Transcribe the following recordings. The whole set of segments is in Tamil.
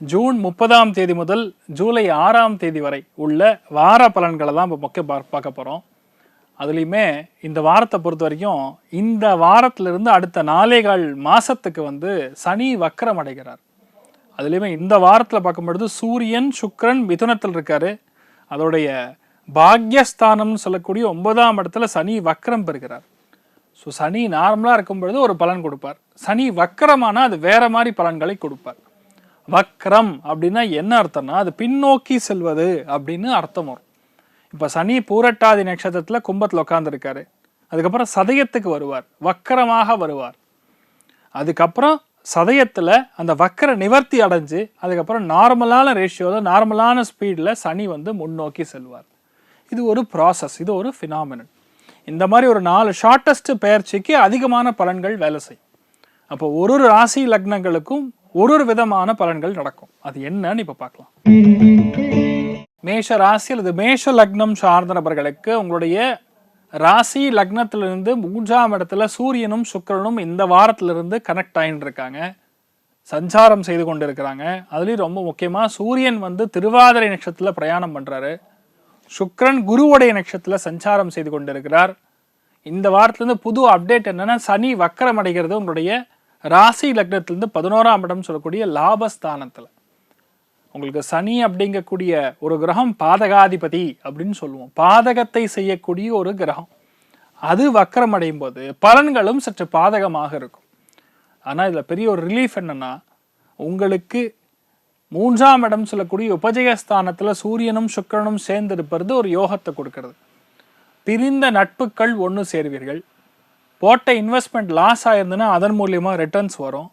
ஜூன் முப்பதாம் தேதி முதல் ஜூலை ஆறாம் தேதி வரை உள்ள வார பலன்களை தான் இப்போ முக்கிய பா- பார்க்க போகிறோம் அதுலேயுமே இந்த வாரத்தை பொறுத்த வரைக்கும் இந்த வாரத்திலிருந்து அடுத்த நாளேகால் மாதத்துக்கு மாசத்துக்கு வந்து சனி வக்கரம் அடைகிறார். அதுலேயுமே இந்த வாரத்தில் பார்க்கும்பொழுது சூரியன் சுக்கிரன் மிதுனத்தில் இருக்கார். அதோடைய பாக்யஸ்தானம்னு சொல்லக்கூடிய ஒன்பதாம் இடத்துல சனி வக்கரம் பெறுகிறார். ஸோ சனி நார்மலாக இருக்கும் பொழுது ஒரு பலன் கொடுப்பார். சனி வக்கரமானால் அது வேறு மாதிரி பலன்களை கொடுப்பார். வக்ரம் அப்படின்னா என்ன அர்த்தம்னா அது பின்னோக்கி செல்வது அப்படின்னு அர்த்தம் வரும். இப்போ சனி பூரட்டாதி நட்சத்திரத்தில் கும்பத்தில் உட்காந்துருக்காரு அதுக்கப்புறம் சதயத்துக்கு வருவார். வக்கரமாக வருவார். அதுக்கப்புறம் சதயத்தில் அந்த வக்கர நிவர்த்தி அடைஞ்சு அதுக்கப்புறம் நார்மலான ரேஷியோவில் நார்மலான ஸ்பீடில் சனி வந்து முன்னோக்கி செல்வார். இது ஒரு ப்ராசஸ் இது ஒரு ஃபினாமினன் இந்த மாதிரி ஒரு நாலு ஷார்ட்டஸ்ட் பயிற்சிக்கு அதிகமான பலன்கள் வேலை செய்யும். அப்போ ஒரு ஒரு ராசி லக்னங்களுக்கும் ஒரு ஒரு விதமான பலன்கள் நடக்கும். அது என்னன்னு இப்போ பார்க்கலாம். மேஷ ராசி அல்லது மேஷ லக்னம் சார்ந்த நபர்களுக்கு உங்களுடைய ராசி லக்னத்திலிருந்து மூன்றாம் இடத்துல சூரியனும் சுக்கரனும் இந்த வாரத்திலிருந்து கனெக்ட் ஆகிட்டு இருக்காங்க சஞ்சாரம் செய்து கொண்டு இருக்கிறாங்க அதுலேயும் ரொம்ப முக்கியமாக சூரியன் வந்து திருவாதிரை நட்சத்திரத்தில் பிரயாணம் பண்ணுறாரு சுக்ரன் குருவுடைய நட்சத்திரத்தில் சஞ்சாரம் செய்து கொண்டிருக்கிறார். இந்த வாரத்திலேருந்து புது அப்டேட் என்னன்னா சனி வக்கரம் அடைகிறது உங்களுடைய ராசி லக்னத்திலிருந்து பதினோராம் இடம் சொல்லக்கூடிய லாபஸ்தானத்தில். உங்களுக்கு சனி அப்படிங்கக்கூடிய ஒரு கிரகம் பாதகாதிபதி அப்படின்னு சொல்லுவோம். பாதகத்தை செய்யக்கூடிய ஒரு கிரகம். அது வக்கரம் அடையும் போது பலன்களும் சற்று பாதகமாக இருக்கும். ஆனால் இதில் பெரிய ஒரு ரிலீஃப் என்னன்னா உங்களுக்கு மூன்றாம் இடம் சொல்லக்கூடிய உபஜயஸ்தானத்தில் சூரியனும் சுக்கிரனும் சேர்ந்திருப்பது ஒரு யோகத்தை கொடுக்கறது. பிரிந்த நட்புகள் ஒன்று சேர்வீர்கள். போட்ட இன்வெஸ்ட்மெண்ட் லாஸ் ஆயிருந்ததுன்னா அதன் மூலியமாக ரிட்டர்ன்ஸ் வரும்.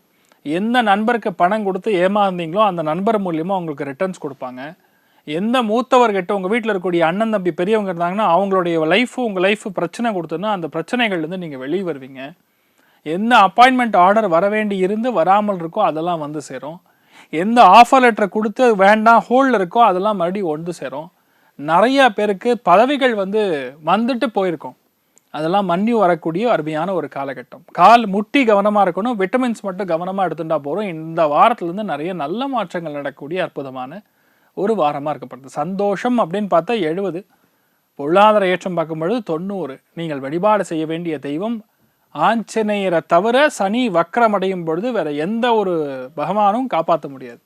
எந்த நண்பருக்கு பணம் கொடுத்து ஏமாந்தீங்களோ அந்த நண்பர் மூலியமாக உங்களுக்கு ரிட்டர்ன்ஸ் கொடுப்பாங்க. எந்த மூத்தவர்கிட்ட உங்கள் வீட்டில் இருக்கக்கூடிய அண்ணன் தம்பி பெரியவங்க இருந்தாங்கன்னா அவங்களுடைய லைஃபு உங்கள் லைஃப் பிரச்சனை கொடுத்தோன்னா அந்த பிரச்சனைகள்லேருந்து நீங்கள் வெளியே வருவீங்க. எந்த அப்பாயின்மெண்ட் ஆர்டர் வர வேண்டி இருந்து வராமல் இருக்கோ அதெல்லாம் வந்து சேரும். எந்த ஆஃபர் லெட்டரை கொடுத்து வேண்டாம் ஹோல்டில் இருக்கோ அதெல்லாம் மறுபடியும் வந்து சேரும். நிறைய பேருக்கு பதவிகள் வந்து வந்துட்டு போயிருக்கோம். அதெல்லாம் மண்ணி வரக்கூடிய அருமையான ஒரு காலகட்டம். கால் முட்டி கவனமாக இருக்கணும். விட்டமின்ஸ் மட்டும் கவனமாக எடுத்துட்டா போகிறோம் இந்த வாரத்துலேருந்து நிறைய நல்ல மாற்றங்கள் நடக்கக்கூடிய அற்புதமான ஒரு வாரமாக இருக்கப்படுது. சந்தோஷம் அப்படின்னு பார்த்தா எழுபது. பொருளாதார ஏற்றம் பார்க்கும்பொழுது தொண்ணூறு. நீங்கள் வழிபாடு செய்ய வேண்டிய தெய்வம். ஆஞ்சநேயரை தவிர சனி வக்கரமடையும் பொழுது வேற எந்த ஒரு பகவானும் காப்பாற்ற முடியாது.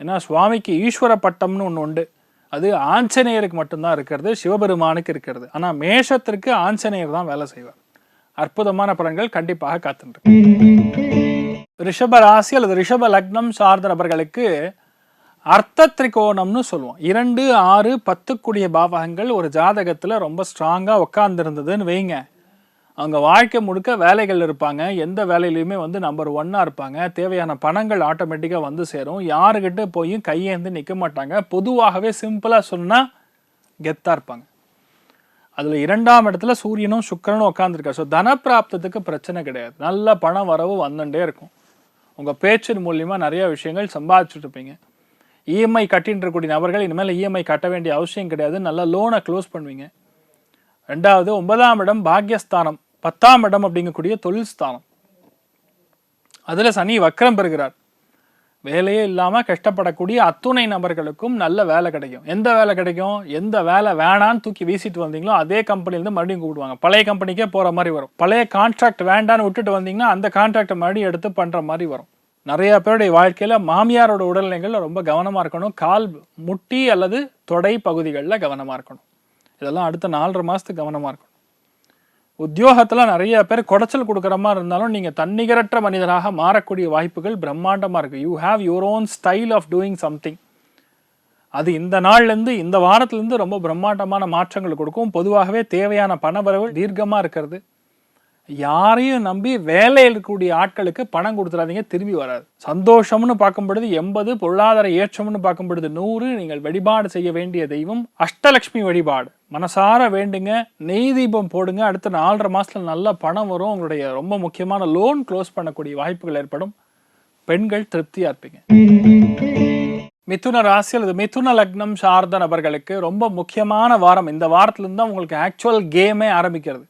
ஏன்னா சுவாமிக்கு ஈஸ்வர பட்டம்னு ஒன்று உண்டு. அது ஆஞ்சநேயருக்கு மட்டும்தான் இருக்கிறது சிவபெருமானுக்கு இருக்கிறது. ஆனால் மேஷத்திற்கு ஆஞ்சநேயர் தான் வேலை செய்வார். அற்புதமான படங்கள் கண்டிப்பாக காத்துருக்கு ரிஷப ராசி அல்லது ரிஷப லக்னம் சார்ந்த நபர்களுக்கு அர்த்த திரிகோணம்னு சொல்லுவோம். இரண்டு ஆறு பத்துக்குடிய பாவகங்கள் ஒரு ஜாதகத்தில் ரொம்ப ஸ்ட்ராங்காக உட்காந்துருந்ததுன்னு வைங்க. அவங்க வாழ்க்கை முழுக்க வேலைகள் இருப்பாங்க. எந்த வேலையிலையுமே வந்து நம்பர் ஒன்னாக இருப்பாங்க. தேவையான பணங்கள் ஆட்டோமேட்டிக்காக வந்து சேரும். யாருக்கிட்ட போய் கையேந்து நிற்க மாட்டாங்க. பொதுவாகவே சிம்பிளாக சொன்னால் கெத்தாக இருப்பாங்க. அதில் இரண்டாம் இடத்துல சூரியனும் சுக்கிரனும் உட்காந்துருக்காரு ஸோ தனப்பிராப்தத்துக்கு பிரச்சனை கிடையாது. நல்ல பணம் வரவு வந்துட்டே இருக்கும். உங்கள் பேச்சின் மூலியமாக நிறைய விஷயங்கள் சம்பாதிச்சுட்ருப்பீங்க இஎம்ஐ கட்டின்னு இருக்கக்கூடிய நபர்கள் இனிமேல் இஎம்ஐ கட்ட வேண்டிய அவசியம் கிடையாது. நல்ல லோனை க்ளோஸ் பண்ணுவீங்க. ரெண்டாவது ஒன்பதாம் இடம் பாக்யஸ்தானம். பத்தாம் இடம் அப்படிங்கக்கூடிய தொழில் ஸ்தானம். அதில் சனி வக்கரம் பெறுகிறார். வேலையே இல்லாமல் கஷ்டப்படக்கூடிய அத்துணை நபர்களுக்கும் நல்ல வேலை கிடைக்கும். எந்த வேலை கிடைக்கும்? எந்த வேலை வேணான்னு தூக்கி வீசிட்டு வந்தீங்களோ அதே கம்பெனிலேருந்து மறுபடியும் கூப்பிடுவாங்க. பழைய கம்பெனிக்கே போகிற மாதிரி வரும். பழைய கான்ட்ராக்ட் வேண்டான்னு விட்டுட்டு வந்தீங்கன்னா அந்த கான்ட்ராக்டை மறுபடியும் எடுத்து பண்ணுற மாதிரி வரும். நிறைய பேருடைய வாழ்க்கையில் மாமியாரோட உடல்நிலைகள் ரொம்ப கவனமாக இருக்கணும். கால் முட்டி அல்லது தொடை பகுதிகளில் கவனமாக இருக்கணும். இதெல்லாம் அடுத்த நாலரை மாதத்துக்கு கவனமாக இருக்கணும். உத்தியோகத்தில் நிறைய பேர் குடைச்சல் கொடுக்குற மாதிரி இருந்தாலும் நீங்கள் தன்னிகரற்ற மனிதராக மாறக்கூடிய வாய்ப்புகள் பிரம்மாண்டமாக இருக்குது you have your own style of doing something அது இந்த நாள்லேருந்து இந்த வாரத்துலேருந்து ரொம்ப பிரம்மாண்டமான மாற்றங்கள் கொடுக்கும். பொதுவாகவே தேவையான பணவரவு தீர்க்கமாக இருக்கிறது. யாரையும் நம்பி வேலையில் இருக்கக்கூடிய ஆட்களுக்கு பணம் கொடுத்துடாதீங்க திரும்பி வராது. சந்தோஷம்னு பார்க்கும் பொழுது எண்பது பொருளாதார ஏற்றம்னு பார்க்கும் பொழுது நூறு நீங்கள் வழிபாடு செய்ய வேண்டிய தெய்வம் அஷ்டலக்ஷ்மி வழிபாடு. மனசார வேண்டுங்க நெய் தீபம் போடுங்க அடுத்த நாலரை மாசத்துல நல்ல பணம் வரும் உங்களுடைய ரொம்ப முக்கியமான லோன் க்ளோஸ் பண்ணக்கூடிய வாய்ப்புகள் ஏற்படும். பெண்கள் திருப்தியா இருப்பீங்க. மிதுன ராசி அல்லது மிதுன லக்னம் சார்ந்த நபர்களுக்கு ரொம்ப முக்கியமான வாரம் இந்த வாரத்துல இருந்து தான் உங்களுக்கு ஆக்சுவல் கேமே ஆரம்பிக்கிறது.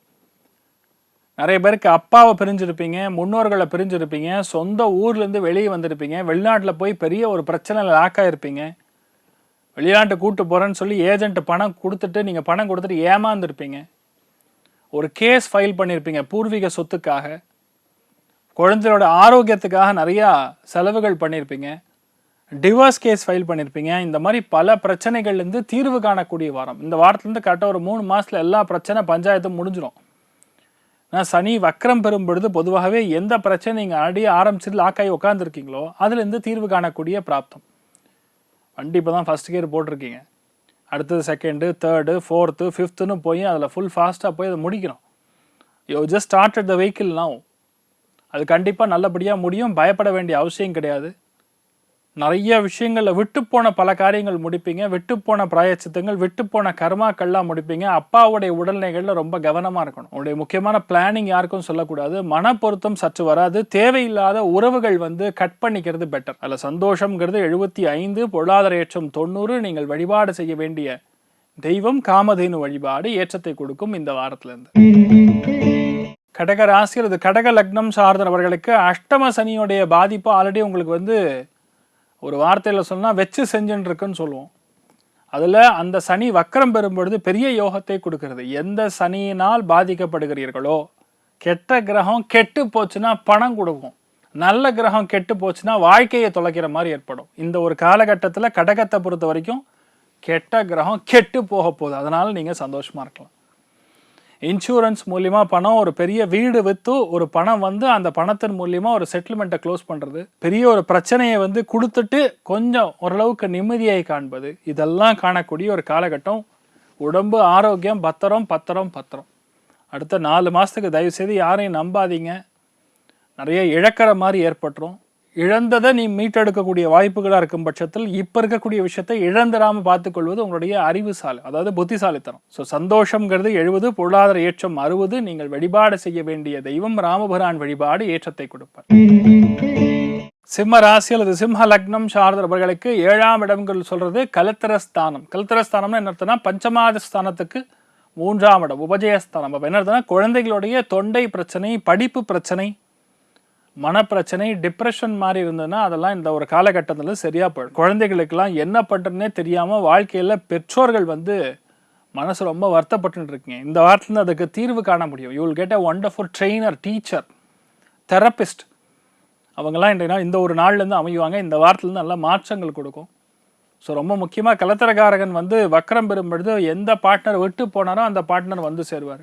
நிறைய பேருக்கு அப்பாவை பிரிஞ்சிருப்பீங்க முன்னோர்களை பிரிஞ்சிருப்பீங்க சொந்த ஊர்லேருந்து வெளியே வந்திருப்பீங்க வெளிநாட்டில் போய் பெரிய ஒரு பிரச்சனையில் லாக் ஆகிருப்பீங்க வெளிநாட்டு கூட்டு போகிறேன்னு சொல்லி ஏஜென்ட் பணம் கொடுத்துட்டு நீங்கள் பணம் கொடுத்துட்டு ஏமாந்துருப்பீங்க. ஒரு கேஸ் ஃபைல் பண்ணியிருப்பீங்க பூர்வீக சொத்துக்காக. குழந்தையோட ஆரோக்கியத்துக்காக நிறையா செலவுகள் பண்ணியிருப்பீங்க டிவோர்ஸ் கேஸ் ஃபைல் பண்ணியிருப்பீங்க இந்த மாதிரி பல பிரச்சனைகள்லேருந்து தீர்வு காணக்கூடிய வாரம். இந்த வாரத்துலேருந்து கரெக்டாக ஒரு மூணு மாதத்தில் எல்லா பிரச்சனை பஞ்சாயத்தும் முடிஞ்சிடும் நான் சனி வக்கரம் பெறும் பொழுது பொதுவாகவே எந்த பிரச்சனை நீங்கள் அடி ஆரம்பிச்சுட்டு லாக் ஆகி உட்காந்துருக்கீங்களோ அதுலேருந்து தீர்வு காணக்கூடிய பிராப்தம். வண்டி இப்போ தான் ஃபஸ்ட் கியர் போட்டிருக்கீங்க. அடுத்தது செகண்டு தேர்டு ஃபோர்த்து ஃபிஃப்த்துன்னு போய் அதில் ஃபுல் ஃபாஸ்ட்டாக போய் அதை முடிக்கணும். You just started the vehicle அது கண்டிப்பாக நல்லபடியாக முடியும். பயப்பட வேண்டிய அவசியம் கிடையாது. நிறைய விஷயங்களில் விட்டு போன பல காரியங்கள் முடிப்பீங்க விட்டு போன பிராயச்சித்தங்கள் விட்டு போன கர்மாக்கள்லாம் முடிப்பீங்க. அப்பாவுடைய உடல்நிலைகளில் ரொம்ப கவனமாக இருக்கணும். உங்களுடைய முக்கியமான பிளானிங் யாருக்கும் சொல்லக்கூடாது. மன பொருத்தம் சற்று வராது. தேவையில்லாத உறவுகள் வந்து கட் பண்ணிக்கிறது பெட்டர் அதில் சந்தோஷம்ங்கிறது எழுபத்தி ஐந்து பொருளாதார ஏற்றம் தொண்ணூறு நீங்கள் வழிபாடு செய்ய வேண்டிய தெய்வம் காமதேனு வழிபாடு ஏற்றத்தை கொடுக்கும் இந்த வாரத்திலிருந்து. கடக ராசி அல்லது கடக லக்னம் சார்ந்தவர்களுக்கு அஷ்டம சனியுடைய பாதிப்பு ஆல்ரெடி உங்களுக்கு வந்து ஒரு வார்த்தையில் சொன்னால் வச்சு செஞ்சுன்னு இருக்குன்னு சொல்லுவோம். அதில் அந்த சனி வக்கரம் பெறும் பொழுது பெரிய யோகத்தை கொடுக்கிறது. எந்த சனியினால் பாதிக்கப்படுகிறீர்களோ கெட்ட கிரகம் கெட்டு போச்சுன்னா பணம் கொடுக்கும். நல்ல கிரகம் கெட்டு போச்சுன்னா வாழ்க்கையை தொலைக்கிற மாதிரி ஏற்படும். இந்த ஒரு காலகட்டத்தில் கடகத்தை பொறுத்த வரைக்கும் கெட்ட கிரகம் கெட்டு போக போகுது. அதனால் நீங்கள் சந்தோஷமாக இருக்கலாம். இன்சூரன்ஸ் மூலியமாக பணம் ஒரு பெரிய வீடு விற்று ஒரு பணம் வந்து அந்த பணத்தின் மூலியமாக ஒரு செட்டில்மெண்ட்டை க்ளோஸ் பண்ணுறது பெரிய ஒரு பிரச்சனையை வந்து கொடுத்துட்டு கொஞ்சம் ஓரளவுக்கு நிம்மதியை காண்பது. இதெல்லாம் காணக்கூடிய ஒரு காலகட்டம். உடம்பு ஆரோக்கியம் பத்திரம் பத்திரம் பத்திரம். அடுத்த நாலு மாதத்துக்கு தயவுசெய்து யாரையும் நம்பாதீங்க. நிறைய இழக்கிற மாதிரி ஏற்பட்டுரும். இழந்ததை நீ மீட்டெடுக்கக்கூடிய வாய்ப்புகளாக இருக்கும் பட்சத்தில் இப்போ இருக்கக்கூடிய விஷயத்தை இழந்துடாமல் பார்த்துக்கொள்வது உங்களுடைய அறிவுசாலை அதாவது புத்திசாலித்தனம். ஸோ சந்தோஷங்கிறது எழுபது பொருளாதார ஏற்றம் அறுபது நீங்கள் வழிபாடு செய்ய வேண்டிய தெய்வம் ராமபுரான் வழிபாடு ஏற்றத்தை கொடுப்பார். சிம்ம ராசி அல்லது சிம்ம லக்னம் சார்ந்தவர்களுக்கு ஏழாம் இடம்கள் சொல்றது கலத்திரஸ்தானம். கலத்திரஸ்தானம்னு என்ன அர்த்தம்னா பஞ்சமாத ஸ்தானத்துக்கு மூன்றாம் இடம் உபஜயஸ்தானம் அப்போ என்ன அர்த்தம்னா குழந்தைகளுடைய தொண்டை பிரச்சனை படிப்பு பிரச்சனை மனப்பிரச்சனை டிப்ரெஷன் மாதிரி இருந்ததுன்னா அதெல்லாம் இந்த ஒரு காலகட்டத்தில் சரியாக போயிடும். குழந்தைகளுக்கெல்லாம் என்ன பண்ணுறதுனே தெரியாமல் வாழ்க்கையில் பெற்றோர்கள் வந்து மனசு ரொம்ப வருத்தப்பட்டு இருக்கீங்க. இந்த வாரத்துலேருந்து அதுக்கு தீர்வு காண முடியும். You will get a wonderful trainer teacher therapist அவங்கெல்லாம் இன்றைய இந்த ஒரு நாள்லேருந்து அமையுவாங்க. இந்த வாரத்துலேருந்து நல்ல மாற்றங்கள் கொடுக்கும். ஸோ ரொம்ப முக்கியமாக கலத்திரகாரகன் வந்து வக்கரம் பெறும்பொழுது எந்த பார்ட்னர் விட்டு போனாரோ அந்த பார்ட்னர் வந்து சேருவார்.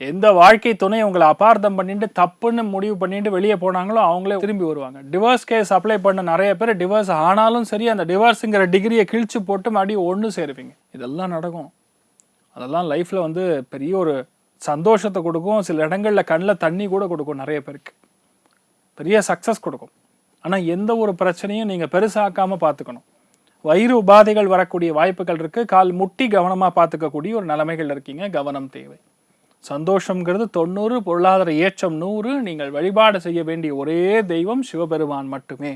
எந்த வாழ்க்கை துணை உங்களை அபார்த்தம் பண்ணிட்டு தப்புன்னு முடிவு பண்ணிட்டு வெளியே போனாங்களோ அவங்களே திரும்பி வருவாங்க. டிவோர்ஸ் கேஸ் அப்ளை பண்ண நிறைய பேர் டிவோர்ஸ் ஆனாலும் சரி அந்த டிவோர்ஸுங்கிற டிகிரியை கிழிச்சு போட்டு மறுபடியும் ஒன்று சேருவீங்க. இதெல்லாம் நடக்கும். அதெல்லாம் லைஃப்பில் வந்து பெரிய ஒரு சந்தோஷத்தை கொடுக்கும். சில இடங்களில் கண்ணில் தண்ணி கூட கொடுக்கும் நிறைய பேருக்கு. பெரிய சக்ஸஸ் கொடுக்கும். ஆனால் எந்த ஒரு பிரச்சனையும் நீங்கள் பெருசாக்காமல் பார்த்துக்கணும். வயிறு உபாதைகள் வரக்கூடிய வாய்ப்புகள் இருக்குது கால் முட்டி கவனமாக பார்த்துக்கக்கூடிய ஒரு நிலைமைகள் இருக்கீங்க. கவனம் தேவை. சந்தோஷங்கிறது தொண்ணூறு பொருளாதார ஏற்றம் நூறு நீங்கள் வழிபாடு செய்ய வேண்டிய ஒரே தெய்வம் சிவபெருமான் மட்டுமே.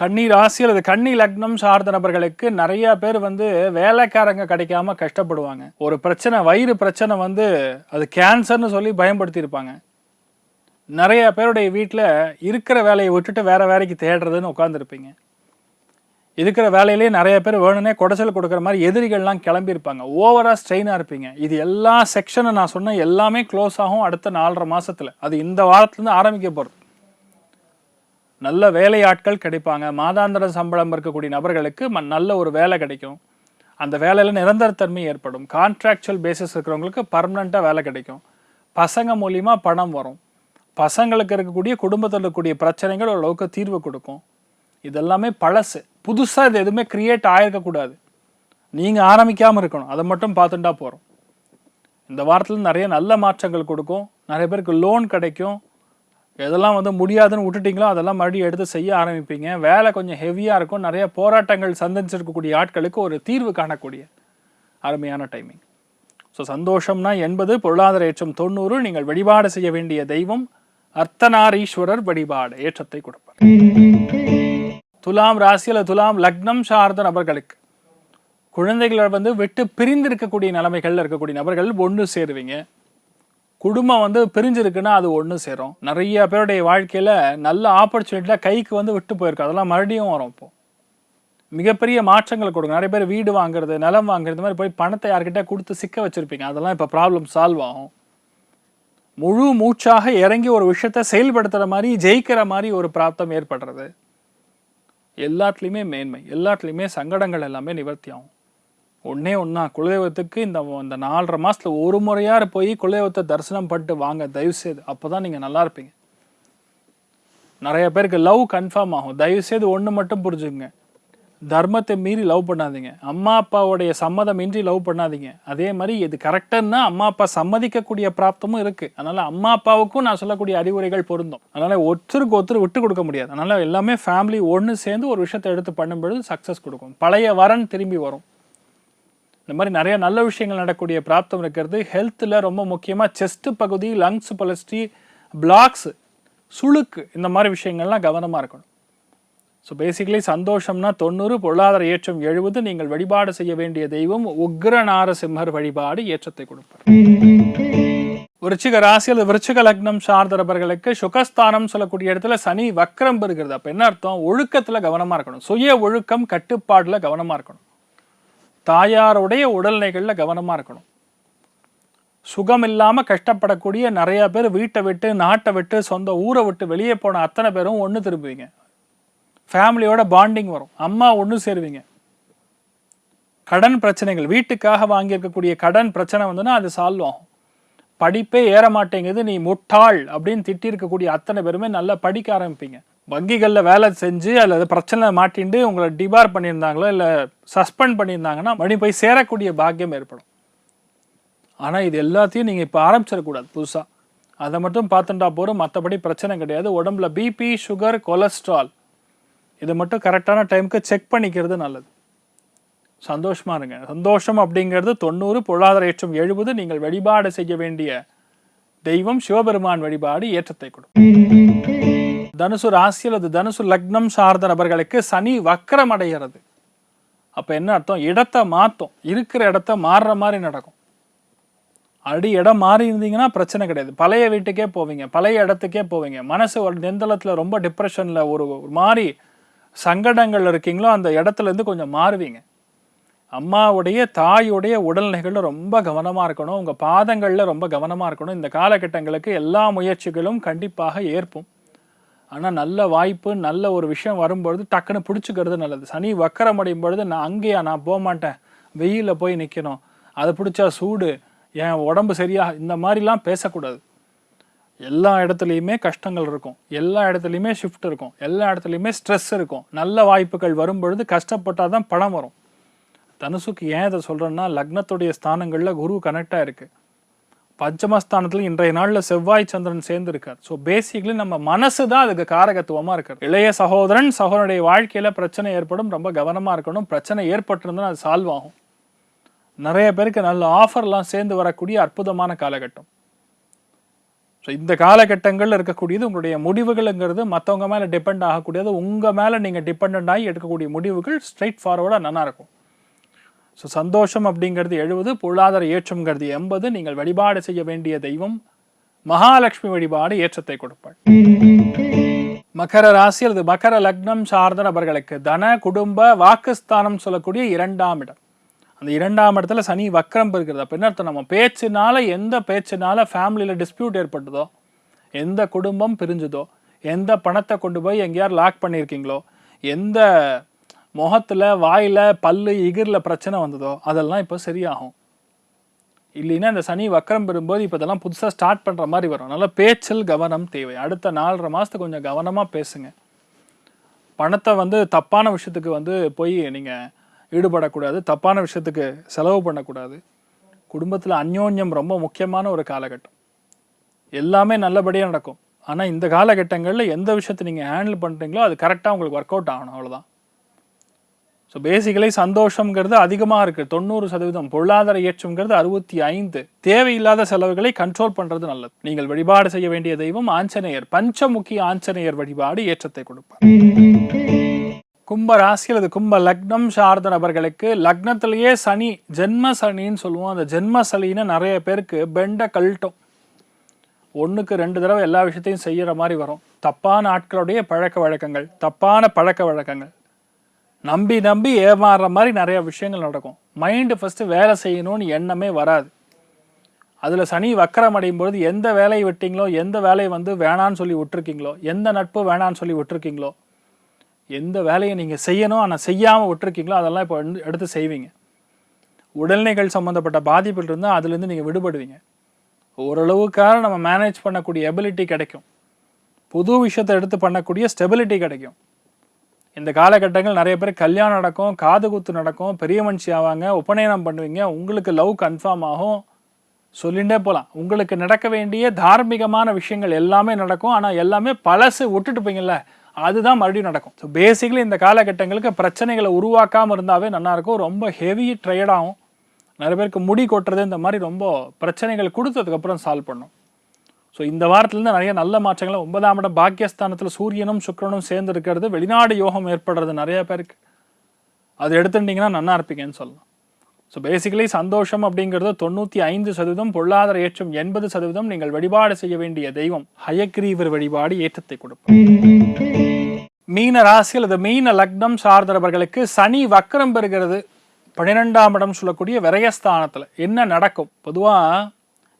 கண்ணீர் ராசி அல்லது கண்ணி லக்னம் சார்ந்த நபர்களுக்கு நிறைய பேர் வந்து வேலைக்காரங்க கிடைக்காம கஷ்டப்படுவாங்க. ஒரு பிரச்சனை வயிறு பிரச்சனை வந்து அது கேன்சர்னு சொல்லி பயன்படுத்தியிருப்பாங்க. நிறைய பேருடைய வீட்டில் இருக்கிற வேலையை விட்டுட்டு வேற வேலைக்கு தேடுறதுன்னு உட்காந்துருப்பீங்க இருக்கிற வேலையிலே நிறைய பேர் வேணும்னே குடைச்சல் கொடுக்குற மாதிரி எதிரிகள்லாம் கிளம்பியிருப்பாங்க. ஓவராக ஸ்ட்ரெயினாக இருப்பீங்க. இது எல்லா செக்ஷனை நான் சொன்ன எல்லாமே க்ளோஸ் ஆகும் அடுத்த நாலரை மாதத்தில் அது இந்த வாரத்துலேருந்து ஆரம்பிக்க போகிறது நல்ல வேலையாட்கள் கிடைப்பாங்க. மாதாந்திர சம்பளம் இருக்கக்கூடிய நபர்களுக்கு ம- நல்ல ஒரு வேலை கிடைக்கும். அந்த வேலையில் நிரந்தரத்தன்மை ஏற்படும். கான்ட்ராக்சுவல் பேசிஸ் இருக்கிறவங்களுக்கு பர்மனெண்ட்டாக வேலை கிடைக்கும். பசங்க மூலியமாக பணம் வரும். பசங்களுக்கு இருக்கக்கூடிய குடும்பத்தில் இருக்கக்கூடிய பிரச்சனைகள் ஓரளவுக்கு தீர்வு கொடுக்கும். இதெல்லாமே பழசு. புதுசாக இது எதுவுமே கிரியேட் ஆகிருக்கக்கூடாது நீங்கள் ஆரம்பிக்காமல் இருக்கணும். அதை மட்டும் பார்த்துட்டா போகிறோம் இந்த வாரத்தில் நிறைய நல்ல மாற்றங்கள் கொடுக்கும். நிறைய பேருக்கு லோன் கிடைக்கும். எதெல்லாம் வந்து முடியாதுன்னு விட்டுட்டிங்களோ அதெல்லாம் மறுபடியும் எடுத்து செய்ய ஆரம்பிப்பீங்க. வேலை கொஞ்சம் ஹெவியாக இருக்கும். நிறைய போராட்டங்கள் சந்திச்சிருக்கக்கூடிய ஆட்களுக்கு ஒரு தீர்வு காணக்கூடிய அருமையான டைமிங் ஸோ சந்தோஷம்னா எண்பது பொருளாதார ஏற்றம் தொண்ணூறு. நீங்கள் வழிபாடு செய்ய வேண்டிய தெய்வம். அர்த்தநாரீஸ்வரர் வழிபாடு ஏற்றத்தை கொடுப்பார். துலாம் ராசியில் துலாம் லக்னம் சார்ந்த நபர்களுக்கு குழந்தைகளை வந்து விட்டு பிரிந்து இருக்கக்கூடிய நிலைமைகள் இருக்கக்கூடிய நபர்கள் ஒன்று சேருவீங்க. குடும்பம் வந்து பிரிஞ்சிருக்குன்னா அது ஒன்று சேரும். நிறைய பேருடைய வாழ்க்கையில் நல்ல ஆப்பர்ச்சுனிட்டியில் கைக்கு வந்து விட்டு போயிருக்கு. அதெல்லாம் மறுபடியும் வரும் இப்போ. மிகப்பெரிய மாற்றங்கள் கொடுக்கும். நிறைய பேர் வீடு வாங்குறது நிலம் வாங்குறது மாதிரி போய் பணத்தை யார்கிட்ட கொடுத்து சிக்க வச்சுருப்பீங்க. அதெல்லாம் இப்போ ப்ராப்ளம் சால்வ் ஆகும். முழு மூச்சாக இறங்கி ஒரு விஷயத்த செயல்படுத்துகிற மாதிரி ஜெயிக்கிற மாதிரி ஒரு பிராப்தம் ஏற்படுறது. எல்லாத்துலேயுமே மேன்மை எல்லாத்துலேயுமே சங்கடங்கள் எல்லாமே நிவர்த்தி ஆகும். ஒன்றே ஒன்றா குலதெய்வத்துக்கு இந்த இந்த நாலரை மாதத்தில் ஒரு முறையார் போய் குலதெய்வத்தை தரிசனம் பண்ணிட்டு வாங்க தயவுசெய்து. அப்போ தான் நீங்கள் நல்லா இருப்பீங்க. நிறைய பேருக்கு லவ் கன்ஃபார்ம் ஆகும். தயவுசெய்து ஒன்று மட்டும் புரிஞ்சுங்க தர்மத்தை மீறி லவ் பண்ணாதீங்க. அம்மா அப்பாவுடைய சம்மதம் இன்றி லவ் பண்ணாதீங்க. அதே மாதிரி இது கரெக்டுன்னா அம்மா அப்பா சம்மதிக்கக்கூடிய பிராப்தமும் இருக்கு. அதனால அம்மா அப்பாவுக்கும் நான் சொல்லக்கூடிய அறிவுரைகள் பொருந்தும். அதனால ஒருத்தருக்கு ஒருத்தர் விட்டு கொடுக்க முடியாது. அதனால எல்லாமே ஃபேமிலி ஒன்று சேர்ந்து ஒரு விஷயத்தை எடுத்து பண்ணும்பொழுது சக்ஸஸ் கொடுக்கும். பழைய வரன் திரும்பி வரும். இந்த மாதிரி நிறைய நல்ல விஷயங்கள் நடக்கக்கூடிய பிராப்தம் இருக்கிறது. ஹெல்த்தில் ரொம்ப முக்கியமாக செஸ்ட் பகுதி லங்ஸ் பலஸ்டி பிளாக்ஸ் சுளுக்கு இந்த மாதிரி விஷயங்கள்லாம் கவனமாக இருக்கணும். ஸோ பேசிக்கலி சந்தோஷம்னா தொண்ணூறு பொருளாதார ஏற்றம் எழுபது நீங்கள் வழிபாடு செய்ய வேண்டிய தெய்வம் உக்ர நாரசிம்மர் வழிபாடு ஏற்றத்தை கொடுப்பார். விருச்சிக ராசியில் விருச்சிக லக்னம் சார்ந்தவர்களுக்கு சுகஸ்தானம் சொல்லக்கூடிய இடத்துல சனி வக்கரம் பெறுகிறது. அப்போ என்ன அர்த்தம்? ஒழுக்கத்தில் கவனமாக இருக்கணும். சுய ஒழுக்கம் கட்டுப்பாடில் கவனமாக இருக்கணும். தாயாருடைய உடல்நிலைகளில் கவனமாக இருக்கணும். சுகம் இல்லாமல் கஷ்டப்படக்கூடிய நிறைய பேர் வீட்டை விட்டு நாட்டை விட்டு சொந்த ஊரை விட்டு வெளியே போன அத்தனை பேரும் ஒன்று திரும்புவீங்க. ஃபேமிலியோட பாண்டிங் வரும். அம்மா ஒன்று சேருவீங்க. கடன் பிரச்சனைகள். வீட்டுக்காக வாங்கியிருக்கக்கூடிய கடன் பிரச்சனை வந்துன்னா அது சால்வ் ஆகும். படிப்பே ஏற மாட்டேங்குது. நீ முட்டாள் அப்படின்னு திட்டிருக்கக்கூடிய அத்தனை பேருமே நல்லா படிக்க ஆரம்பிப்பீங்க. வங்கிகளில் வேலை செஞ்சு அல்லது பிரச்சனை மாட்டிண்டு உங்களை டிபார் பண்ணியிருந்தாங்களோ இல்லை சஸ்பெண்ட் பண்ணியிருந்தாங்கன்னா மணி போய் சேரக்கூடிய பாக்கியம் ஏற்படும். ஆனால் இது எல்லாத்தையும் நீங்கள் இப்போ ஆரம்பிச்சிடக்கூடாது புதுசாக அதை மட்டும் பார்த்துட்டா போகிறோம் மற்றபடி பிரச்சனை கிடையாது. உடம்புல பிபி சுகர் கொலஸ்ட்ரால் இது மட்டும் கரெக்டான டைமுக்கு செக் பண்ணிக்கிறது நல்லது. சந்தோஷமா இருங்க. சந்தோஷம் அப்படிங்கிறது தொண்ணூறு பொருளாதார ஏற்றம் எழுபது நீங்கள் வழிபாடு செய்ய வேண்டிய தெய்வம் சிவபெருமான் வழிபாடு ஏற்றத்தை கொடுக்கும் தனுசு ராசி அல்லது தனுசு லக்னம் சார்ந்த நபர்களுக்கு சனி வக்கரம் அடைகிறது. அப்போ என்ன அர்த்தம்? இடத்தை மாற்றும் இருக்கிற இடத்த மாறுற மாதிரி நடக்கும். அடி இடம் மாறி இருந்தீங்கன்னா பிரச்சனை கிடையாது. பழைய வீட்டுக்கே போவீங்க. பழைய இடத்துக்கே போவீங்க. மனசு ஒரு நெந்தளத்தில் ரொம்ப டிப்ரெஷன்ல ஒரு ஒரு மாதிரி சங்கடங்கள் இருக்கீங்களோ அந்த இடத்துல இருந்து கொஞ்சம் மாறுவீங்க. அம்மாவுடைய தாயுடைய உடல்நிலைகளில் ரொம்ப கவனமாக இருக்கணும். உங்கள் பாதங்களில் ரொம்ப கவனமாக இருக்கணும். இந்த காலகட்டங்களுக்கு எல்லா முயற்சிகளும் கண்டிப்பாக ஏற்பும். ஆனால் நல்ல வாய்ப்பு நல்ல ஒரு விஷயம் வரும்பொழுது டக்குன்னு பிடிச்சிக்கிறது நல்லது. சனி வக்கரம் அடையும் பொழுது நான் அங்கேயா? நான் போக மாட்டேன். வெயிலில் போய் நிற்கணும் அதை பிடிச்சா சூடு. என் உடம்பு சரியா இந்த மாதிரிலாம் பேசக்கூடாது. எல்லா இடத்துலையுமே கஷ்டங்கள் இருக்கும். எல்லா இடத்துலையுமே ஷிஃப்ட் இருக்கும். எல்லா இடத்துலையுமே ஸ்ட்ரெஸ் இருக்கும். நல்ல வாய்ப்புகள் வரும்பொழுது கஷ்டப்பட்டால் தான் பணம் வரும். தனுசுக்கு ஏன் இதை சொல்கிறேன்னா லக்னத்துடைய ஸ்தானங்களில் குரு கனெக்டாக இருக்குது பஞ்சமஸ்தானத்தில் இன்றைய நாளில் செவ்வாய் சந்திரன் சேர்ந்துருக்கார். ஸோ பேசிக்கலி நம்ம மனசு தான் அதுக்கு காரகத்துவமாக இருக்கார் இளைய சகோதரன் சகோதரனுடைய வாழ்க்கையில் பிரச்சனை ஏற்படும் ரொம்ப கவனமாக இருக்கணும். பிரச்சனை ஏற்பட்டிருந்தால் அது சால்வ் ஆகும். நிறைய பேருக்கு நல்ல ஆஃபர்லாம் சேர்ந்து வரக்கூடிய அற்புதமான காலகட்டம். ஸோ இந்த காலகட்டங்களில் இருக்கக்கூடியது உங்களுடைய முடிவுகள்ங்கிறது மற்றவங்க மேலே டிபெண்ட் ஆகக்கூடியது. உங்கள் மேலே நீங்கள் டிபெண்ட் ஆகி எடுக்கக்கூடிய முடிவுகள் ஸ்ட்ரைட் ஃபார்வர்டாக நல்லா இருக்கும். ஸோ சந்தோஷம் அப்படிங்கிறது எழுபது பொருளாதார ஏற்றம்ங்கிறது எண்பது. நீங்கள் வழிபாடு செய்ய வேண்டிய தெய்வம் மகாலட்சுமி வழிபாடு ஏற்றத்தை கொடுப்பாள். மகர ராசி அல்லது மகர லக்னம் சார்ந்த நபர்களுக்கு தன குடும்ப வாக்குஸ்தானம் சொல்லக்கூடிய இரண்டாம் இடம். அந்த இரண்டாம் இடத்துல சனி வக்கரம் இருக்கிறது. அப்போ என்ன அர்த்தம்? நம்ம பேச்சுனால எந்த பேச்சுனால ஃபேமிலியில் டிஸ்பியூட் ஏற்பட்டதோ எந்த குடும்பம் பிரிஞ்சுதோ எந்த பணத்தை கொண்டு போய் எங்கேயார் லாக் பண்ணியிருக்கீங்களோ எந்த முகத்தில் வாயில் பல்லு இகிரில் பிரச்சனை வந்ததோ அதெல்லாம் இப்போ சரியாகும். இல்லைன்னா இந்த சனி வக்கரம் பெறும்போது இப்போ இதெல்லாம் புதுசாக ஸ்டார்ட் பண்ணுற மாதிரி வரும். அதனால் பேச்சில் கவனம் தேவை. அடுத்த நாலரை மாதத்துக்கு கொஞ்சம் கவனமாக பேசுங்க. பணத்தை வந்து தப்பான விஷயத்துக்கு வந்து போய் நீங்கள் ஈடுபடக்கூடாது தப்பான விஷயத்துக்கு செலவு பண்ணக்கூடாது. குடும்பத்தில் அந்யோன்யம் ரொம்ப முக்கியமான ஒரு காலகட்டம். எல்லாமே நல்லபடியாக நடக்கும். ஆனால் இந்த காலகட்டங்களில் எந்த விஷயத்தை நீங்கள் ஹேண்டில் பண்ணுறீங்களோ அது கரெக்டாக உங்களுக்கு ஒர்க் அவுட் ஆகணும் அவ்வளோதான் ஸோ பேசிக்கலி சந்தோஷங்கிறது அதிகமாக இருக்குது தொண்ணூறு சதவீதம். பொருளாதார ஏற்றம்ங்கிறது அறுபத்தி ஐந்து. தேவையில்லாத செலவுகளை கண்ட்ரோல் பண்ணுறது நல்லது. நீங்கள் வழிபாடு செய்ய வேண்டிய தெய்வம் ஆஞ்சநேயர். பஞ்சமுக்கி ஆஞ்சநேயர் வழிபாடு ஏற்றத்தை கொடுப்பார். கும்ப ராசி அல்லது கும்ப லக்னம் சார்ந்த நபர்களுக்கு லக்னத்திலேயே சனி ஜென்ம சனின்னு சொல்லுவோம். அந்த ஜென்ம சனின்னு நிறைய பேருக்கு பெண்டை கழட்டும். ஒன்றுக்கு ரெண்டு தடவை எல்லா விஷயத்தையும் செய்கிற மாதிரி வரும். தப்பான ஆட்களுடைய பழக்க வழக்கங்கள் தப்பான பழக்க வழக்கங்கள். நம்பி நம்பி ஏமாறுற மாதிரி நிறைய விஷயங்கள் நடக்கும். மைண்டு ஃபஸ்ட்டு வேலை செய்யணும்னு எண்ணமே வராது. அதில் சனி வக்கரம் அடையும் பொழுது எந்த வேலையை விட்டீங்களோ எந்த வேலையை வந்து வேணான்னு சொல்லி விட்டுருக்கீங்களோ எந்த நட்பு வேணான்னு சொல்லி விட்டுருக்கீங்களோ எந்த வேலையை நீங்கள் செய்யணும் ஆனால் செய்யாமல் விட்டுருக்கீங்களோ அதெல்லாம் இப்போ வந்து எடுத்து செய்வீங்க. உடல்நிலைகள் சம்மந்தப்பட்ட பாதிப்புகள் இருந்தால் அதுலேருந்து நீங்கள் விடுபடுவீங்க. ஓரளவுக்காக நம்ம மேனேஜ் பண்ணக்கூடிய எபிலிட்டி கிடைக்கும். புது விஷயத்தை எடுத்து பண்ணக்கூடிய ஸ்டெபிலிட்டி கிடைக்கும். இந்த காலகட்டங்கள் நிறைய பேர் கல்யாணம் நடக்கும் காது குத்து நடக்கும் பெரிய மனுஷி ஆவாங்க உபநயனம் பண்ணுவீங்க உங்களுக்கு லவ் கன்ஃபார்ம் ஆகும். சொல்லிகிட்டே போகலாம் உங்களுக்கு நடக்க வேண்டிய தார்மீகமான விஷயங்கள் எல்லாமே நடக்கும். ஆனால் எல்லாமே பழசு விட்டுட்டுப்பீங்கல்ல அதுதான் மறுபடியும் நடக்கும். ஸோ பேசிக்கலி இந்த காலகட்டங்களுக்கு பிரச்சனைகளை உருவாக்காமல் இருந்தாவே நல்லாயிருக்கும் ரொம்ப ஹெவி ட்ரையடாகும் நிறைய பேருக்கு முடி கொட்டுறது இந்த மாதிரி ரொம்ப பிரச்சனைகள் கொடுத்ததுக்கப்புறம் சால்வ் பண்ணும். ஸோ இந்த வாரத்துலேருந்து நிறைய நல்ல மாற்றங்கள் ஒன்பதாம் இடம் பாக்கியஸ்தானத்தில் சூரியனும் சுக்கிரனும் சேர்ந்து இருக்கிறது வெளிநாடு யோகம் ஏற்படுறது நிறைய பேருக்கு. அது எடுத்துட்டிங்கன்னா நல்லா இருப்பீங்கன்னு சொல்லலாம். ஸோ பேசிக்கலி சந்தோஷம் அப்படிங்கிறது தொண்ணூற்றி ஐந்து சதவீதம் பொருளாதார ஏற்றம் எண்பது சதவீதம். நீங்கள் வழிபாடு செய்ய வேண்டிய தெய்வம் ஹயக்ரீவர் வழிபாடு ஏற்றத்தை கொடுப்போம் மீன ராசி அல்லது மீன லக்னம் சார்ந்தவர்களுக்கு சனி வக்கரம் பெறுகிறது. பன்னிரெண்டாம் இடம் சொல்லக்கூடிய விரயஸ்தானத்தில் என்ன நடக்கும்? பொதுவாக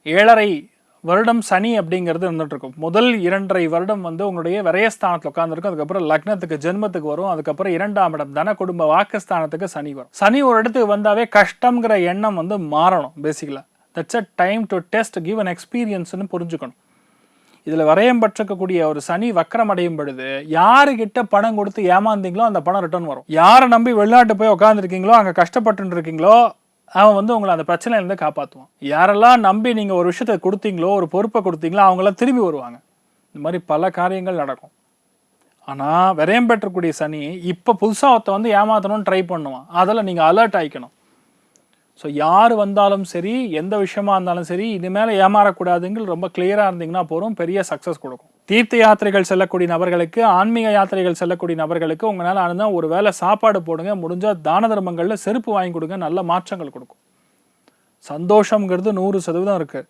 ஏழரை வருடம் சனி அப்படிங்கிறது இருந்துகிட்ருக்கும் முதல் இரண்டரை வருடம் வந்து உங்களுடைய விரயஸ்தானத்தில் உட்காந்துருக்கும் அதுக்கப்புறம் லக்னத்துக்கு ஜென்மத்துக்கு வரும். அதுக்கப்புறம் இரண்டாம் இடம் தன குடும்ப வாக்குஸ்தானத்துக்கு சனி வரும். சனி ஒரு இடத்துக்கு வந்தாவே கஷ்டங்கிற எண்ணம் வந்து மாறணும் பேசிக்கலாக that's a time to test give an எக்ஸ்பீரியன்ஸ்னு புரிஞ்சுக்கணும். இதில் வரையம் பற்றக்கூடிய ஒரு சனி வக்கரம் அடையும் பொழுது யாருக்கிட்ட பணம் கொடுத்து ஏமாந்தீங்களோ அந்த பணம் ரிட்டர்ன் வரும். யாரை நம்பி வெளிநாட்டு போய் உட்காந்துருக்கீங்களோ அங்கே கஷ்டப்பட்டு இருக்கீங்களோ அவன் வந்து உங்களை அந்த பிரச்சனையிலேருந்து காப்பாற்றுவான் யாரெல்லாம் நம்பி நீங்கள் ஒரு விஷயத்தை கொடுத்தீங்களோ ஒரு பொறுப்பை கொடுத்தீங்களோ அவங்களாம் திரும்பி வருவாங்க. இந்த மாதிரி பல காரியங்கள் நடக்கும். ஆனால் விரயம் பெற்றக்கூடிய சனி இப்போ புதுசாக ஒருத்த வந்து ஏமாற்றணும்னு ட்ரை பண்ணுவான். அதில் நீங்கள் அலர்ட் ஆகிக்கணும் ஸோ யார் வந்தாலும் சரி எந்த விஷயமா இருந்தாலும் சரி இனிமேல் ஏமாறக்கூடாதுங்க ரொம்ப கிளியராக இருந்தீங்கன்னா போதும் பெரிய சக்ஸஸ் கொடுக்கும். தீர்த்த யாத்திரைகள் செல்லக்கூடிய நபர்களுக்கு ஆன்மீக யாத்திரைகள் செல்லக்கூடிய நபர்களுக்கு உங்களால் ஆனதான் ஒரு வேளை சாப்பாடு போடுங்க முடிஞ்சால் தான தர்மங்களில் செருப்பு வாங்கி கொடுங்க நல்ல மாற்றங்கள் கொடுக்கும். சந்தோஷங்கிறது நூறு சதவீதம் இருக்குது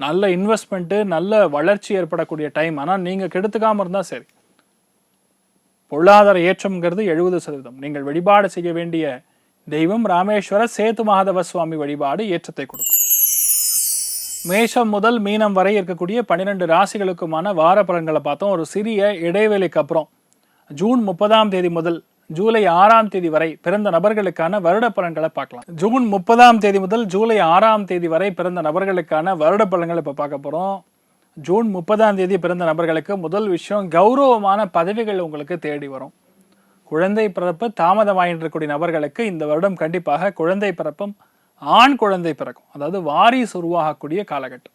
நல்ல இன்வெஸ்ட்மெண்ட்டு நல்ல வளர்ச்சி ஏற்படக்கூடிய டைம் ஆனால் நீங்கள் கெடுத்துக்காமல் இருந்தால் சரி. பொருளாதார ஏற்றம்ங்கிறது எழுபது சதவீதம். நீங்கள் வழிபாடு செய்ய வேண்டிய தெய்வம் ராமேஸ்வர சேத்து மாதவ சுவாமி வழிபாடு ஏற்றத்தை கொடுக்கும். மேஷம் முதல் மீனம் வரை இருக்கக்கூடிய பன்னிரெண்டு ராசிகளுக்குமான வார பலன்களை பார்த்தோம். ஒரு சிறிய இடைவேளைக்கு அப்புறம் ஜூன் முப்பதாம் தேதி முதல் ஜூலை ஆறாம் தேதி வரை பிறந்த நபர்களுக்கான வருட பலன்களை பார்க்கலாம். ஜூன் முப்பதாம் தேதி முதல் ஜூலை ஆறாம் தேதி வரை பிறந்த நபர்களுக்கான வருட பலன்களை இப்போ பார்க்க போகிறோம் ஜூன் முப்பதாம் தேதி பிறந்த நபர்களுக்கு முதல் விஷயம் கௌரவமான பதவிகள் உங்களுக்கு தேடி வரும். குழந்தை பிறப்பு தாமதமாயிட்டு நபர்களுக்கு இந்த வருடம் கண்டிப்பாக குழந்தை பிறப்பும் ஆண் குழந்தை பிறக்கும். அதாவது வாரிசு உருவாகக்கூடிய காலகட்டம்.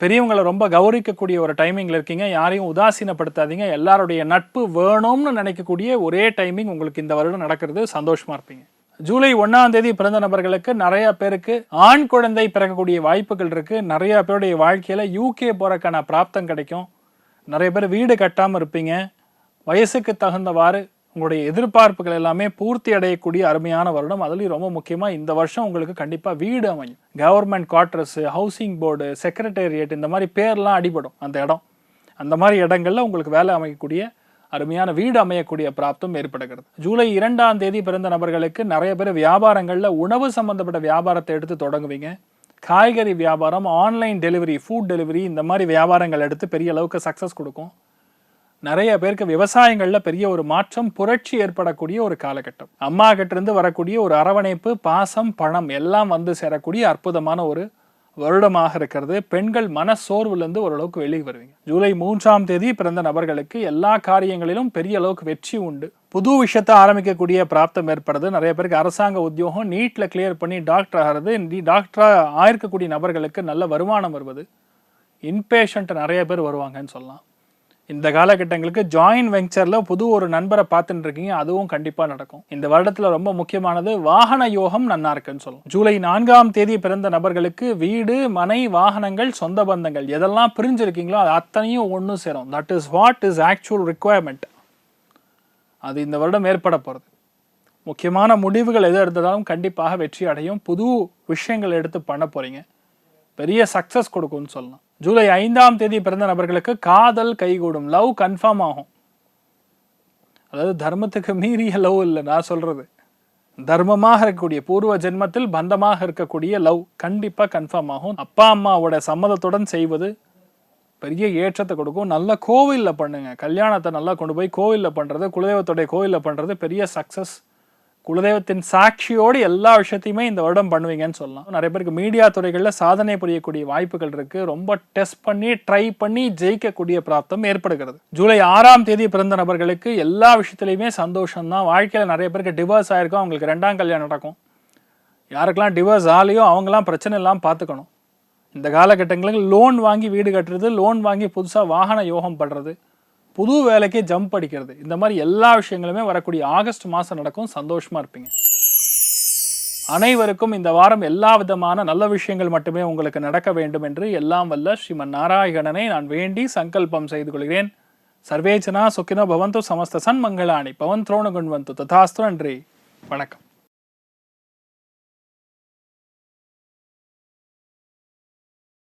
பெரியவங்களை ரொம்ப கௌரிக்கக்கூடிய ஒரு டைமிங்கில் இருக்கீங்க. யாரையும் உதாசீனப்படுத்தாதீங்க. எல்லாருடைய நட்பு வேணும்னு நினைக்கக்கூடிய ஒரே டைமிங் உங்களுக்கு இந்த வருடம் நடக்கிறது. சந்தோஷமா இருப்பீங்க. ஜூலை ஒன்றாம் தேதி பிறந்த நபர்களுக்கு நிறைய பேருக்கு ஆண் குழந்தை பிறக்கக்கூடிய வாய்ப்புகள் இருக்கு. நிறைய பேருடைய வாழ்க்கையில யூகே போறக்கான பிராப்தம் கிடைக்கும். நிறைய பேர் வீடு கட்டாமல் இருப்பீங்க. வயசுக்கு தகுந்தவாறு உங்களுடைய எதிர்பார்ப்புகள் எல்லாமே பூர்த்தி அடையக்கூடிய அருமையான வருடம். அதுலேயும் ரொம்ப முக்கியமாக இந்த வருஷம் உங்களுக்கு கண்டிப்பாக வீடு அமையும். Government quarters housing board secretariat இந்த மாதிரி பேர்லாம் அடிபடும் அந்த இடம். அந்த மாதிரி இடங்கள்ல உங்களுக்கு வேலை அமைக்கக்கூடிய அருமையான வீடு அமையக்கூடிய பிராப்தம் ஏற்படுகிறது. ஜூலை இரண்டாம் தேதி பிறந்த நபர்களுக்கு நிறைய பேர் வியாபாரங்களில் உணவு சம்பந்தப்பட்ட வியாபாரத்தை எடுத்து தொடங்குவீங்க. காய்கறி வியாபாரம் ஆன்லைன் டெலிவரி ஃபுட் டெலிவரி இந்த மாதிரி வியாபாரங்கள் எடுத்து பெரிய அளவுக்கு சக்ஸஸ் கொடுக்கும். நிறைய பேருக்கு விவசாயங்களில் பெரிய ஒரு மாற்றம் புரட்சி ஏற்படக்கூடிய ஒரு காலகட்டம். அம்மா கிட்டிருந்து வரக்கூடிய ஒரு அரவணைப்பு பாசம் பணம் எல்லாம் வந்து சேரக்கூடிய அற்புதமான ஒரு வருடமாக இருக்கிறது. பெண்கள் மன சோர்வுலேருந்து ஓரளவுக்கு வெளியே வருவீங்க. ஜூலை மூன்றாம் தேதி பிறந்த நபர்களுக்கு எல்லா காரியங்களிலும் பெரிய அளவுக்கு வெற்றி உண்டு. புது விஷயத்தை ஆரம்பிக்கக்கூடிய பிராப்தம் ஏற்படுது. நிறைய பேருக்கு அரசாங்க உத்தியோகம் நீட்டில் கிளியர் பண்ணி டாக்டர் ஆகிறது. டாக்டராக ஆயிருக்கக்கூடிய நபர்களுக்கு நல்ல வருமானம் வருவது. இன்பேஷண்ட் நிறைய பேர் வருவாங்கன்னு சொல்லலாம். இந்த காலகட்டங்களுக்கு ஜாயின் வெங்சரில் புது ஒரு நண்பரை பார்த்துட்டு இருக்கீங்க அதுவும் கண்டிப்பாக நடக்கும். இந்த வருடத்தில் ரொம்ப முக்கியமானது வாகன யோகம் நன்னா இருக்குன்னு சொல்லும். ஜூலை நான்காம் தேதி பிறந்த நபர்களுக்கு வீடு மனை வாகனங்கள் சொந்த பந்தங்கள் எதெல்லாம் பிரிஞ்சிருக்கீங்களோ அது அத்தனையும் ஒன்று சேரும். That is what is actual requirement அது இந்த வருடம் ஏற்பட போகிறது முக்கியமான முடிவுகள் எது எடுத்ததாலும் கண்டிப்பாக வெற்றி அடையும். புது விஷயங்கள் எடுத்து பண்ண போகிறீங்க பெரிய சக்ஸஸ் கொடுக்கும்னு சொல்லலாம். ஜூலை ஐந்தாம் தேதி பிறந்த நபர்களுக்கு காதல் கைகூடும். லவ் கன்ஃபார்ம் ஆகும். அதாவது தர்மத்துக்கு மீறிய லவ் இல்லை நான் சொல்றது. தர்மமாக இருக்கக்கூடிய பூர்வ ஜென்மத்தில் பந்தமாக இருக்கக்கூடிய லவ் கண்டிப்பாக கன்ஃபார்ம் ஆகும். அப்பா அம்மாவோட சம்மதத்துடன் செய்வது பெரிய ஏற்றத்தை கொடுக்கும். நல்ல கோவிலில் பண்ணுங்க. கல்யாணத்தை நல்லா கொண்டு போய் கோவிலில் பண்ணுறது குலதெய்வத்துடைய கோவிலில் பண்ணுறது பெரிய சக்ஸஸ் குலதெய்வத்தின் சாட்சியோடு எல்லா விஷயத்தையுமே இந்த வருடம் பண்ணுவீங்கன்னு சொல்லலாம். நிறைய பேருக்கு மீடியா துறைகளில் சாதனை புரியக்கூடிய வாய்ப்புகள் இருக்கு. ரொம்ப டெஸ்ட் பண்ணி ட்ரை பண்ணி ஜெயிக்கக்கூடிய பிராப்தம் ஏற்படுகிறது. ஜூலை ஆறாம் தேதி பிறந்த நபர்களுக்கு எல்லா விஷயத்துலையுமே சந்தோஷம் தான் வாழ்க்கையில் நிறைய பேருக்கு டிவோர்ஸ் ஆயிருக்கும். அவங்களுக்கு ரெண்டாம் கல்யாணம் நடக்கும். யாருக்கெல்லாம் டிவோர்ஸ் ஆலையோ அவங்களாம் பிரச்சனை இல்லாமல் பார்த்துக்கணும் இந்த காலகட்டங்களுக்கு லோன் வாங்கி வீடு கட்டுறது லோன் வாங்கி புதுசாக வாகன யோகம் பண்ணுறது புது வேலைக்கு ஜம்ப் அடிக்கிறது. இந்த மாதிரி எல்லா விஷயங்களுமே வரக்கூடிய ஆகஸ்ட் மாதம் நடக்கும். சந்தோஷமாக இருப்பீங்க. அனைவருக்கும் இந்த வாரம் எல்லா விதமான நல்ல விஷயங்கள் மட்டுமே உங்களுக்கு நடக்க வேண்டும் என்று எல்லாம் வல்ல ஸ்ரீமன் நாராயணனை நான் வேண்டி சங்கல்பம் செய்து கொள்கிறேன். சர்வேஜனா சுக்கினோ பவந்து சமஸ்த சன் மங்களாணி. பவன் திரோணகுண்வந்து ததாஸ்து. நன்றி. வணக்கம்.